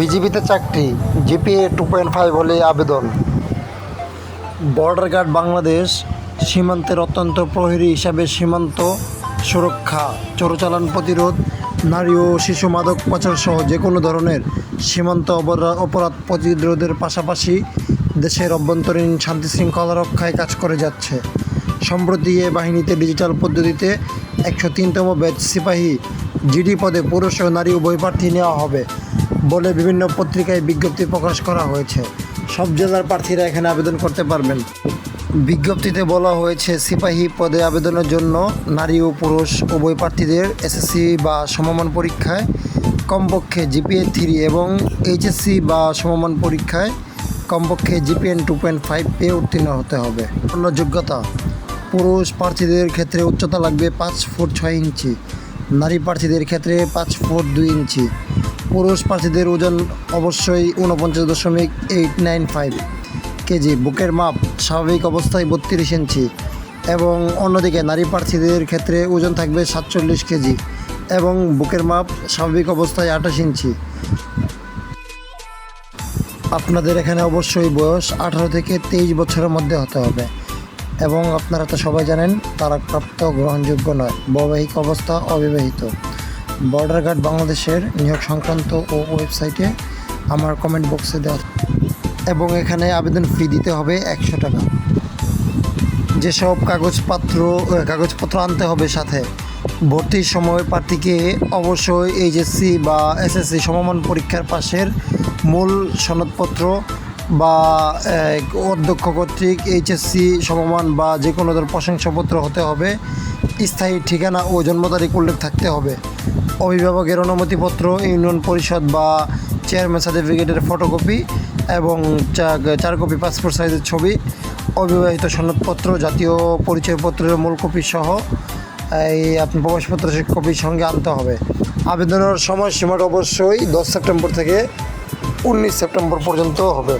বিজিবিতে চাকরি, GPA two point five হলে আবেদন। বর্ডার গার্ড বাংলাদেশ সীমান্তের অত্যন্ত প্রহরী হিসাবে সীমান্ত সুরক্ষা, চোরচালান প্রতিরোধ, নারী ও শিশু মাদক পাচার সহ যে কোনো ধরনের সীমান্ত অপরাধ প্রতিরোধের পাশাপাশি দেশের অভ্যন্তরীণ শান্তি শৃঙ্খলা রক্ষায় কাজ করে যাচ্ছে। সম্প্রতি এ বাহিনীতে ডিজিটাল পদ্ধতিতে একশো তিনতম ব্যাচ সিপাহী জিডি পদে পুরুষ ও নারী উভয় প্রার্থী নেওয়া হবে বলে বিভিন্ন পত্রিকায় বিজ্ঞপ্তি প্রকাশ করা হয়েছে। সব জেলার প্রার্থীরা এখানে আবেদন করতে পারবেন। বিজ্ঞপ্তিতে বলা হয়েছে, সিপাহী পদে আবেদনের জন্য নারী ও পুরুষ উভয় প্রার্থীদের এসএসসি বা সমমান পরীক্ষায়, কমপক্ষে জিপিএ থ্রি এবং এইচএসসি বা সমমান পরীক্ষায় কমপক্ষে জিপিএন টু পয়েন্ট ফাইভ পেয়ে উত্তীর্ণ হতে হবে। অন্য যোগ্যতা পুরুষ প্রার্থীদের ক্ষেত্রে উচ্চতা লাগবে পাঁচ ফুট ছয় ইঞ্চি, নারী প্রার্থীদের ক্ষেত্রে পাঁচ ফুট দুই ইঞ্চি। পুরুষ প্রার্থীদের ওজন অবশ্যই উনপঞ্চাশ দশমিক এইট নাইন ফাইভ কেজি। বুকের মাপ স্বাভাবিক অবস্থায় বত্রিশ ইঞ্চি এবং অন্যদিকে নারী প্রার্থীদের ক্ষেত্রে ওজন থাকবে সাতচল্লিশ কেজি এবং বুকের মাপ স্বাভাবিক অবস্থায় আঠাশ ইঞ্চি। আপনাদের এখানে অবশ্যই বয়স আঠারো থেকে তেইশ বছরের মধ্যে হতে হবে। এবং আপনারা তো সবাই জানেন তারা প্রাপ্ত গ্রহণযোগ্য নয়। বৈবাহিক অবস্থা অবিবাহিত। বর্ডার গার্ড বাংলাদেশের নিয়োগ সংক্রান্ত ও ওয়েবসাইটে আমার কমেন্ট বক্সে দেওয়া এবং এখানে আবেদন ফি দিতে হবে একশো টাকা। যেসব কাগজপত্র কাগজপত্র আনতে হবে সাথে, ভর্তির সময় প্রার্থীকে অবশ্যই এইচএসসি বা এসএসসি সমমান পরীক্ষার পাশের মূল সনদপত্র বা অধ্যক্ষ কর্তৃক এইচএসসি সমমান বা যে কোনো ধরনের প্রশংসাপত্র হতে হবে। স্থায়ী ঠিকানা ও জন্ম তারিখ উল্লেখ থাকতে হবে। অভিভাবকের অনুমতিপত্র, ইউনিয়ন পরিষদ বা চেয়ারম্যান সার্টিফিকেটের ফটোকপি এবং চার কপি পাসপোর্ট সাইজের ছবি, অবিবাহিত সনদপত্র, জাতীয় পরিচয়পত্রের মূল কপি সহ, এই আপনার প্রবেশপত্রের কপির সঙ্গে আনতে হবে। আবেদনের সময়সীমাটা অবশ্যই দশ সেপ্টেম্বর থেকে উনিশ সেপ্টেম্বর পর্যন্ত হবে।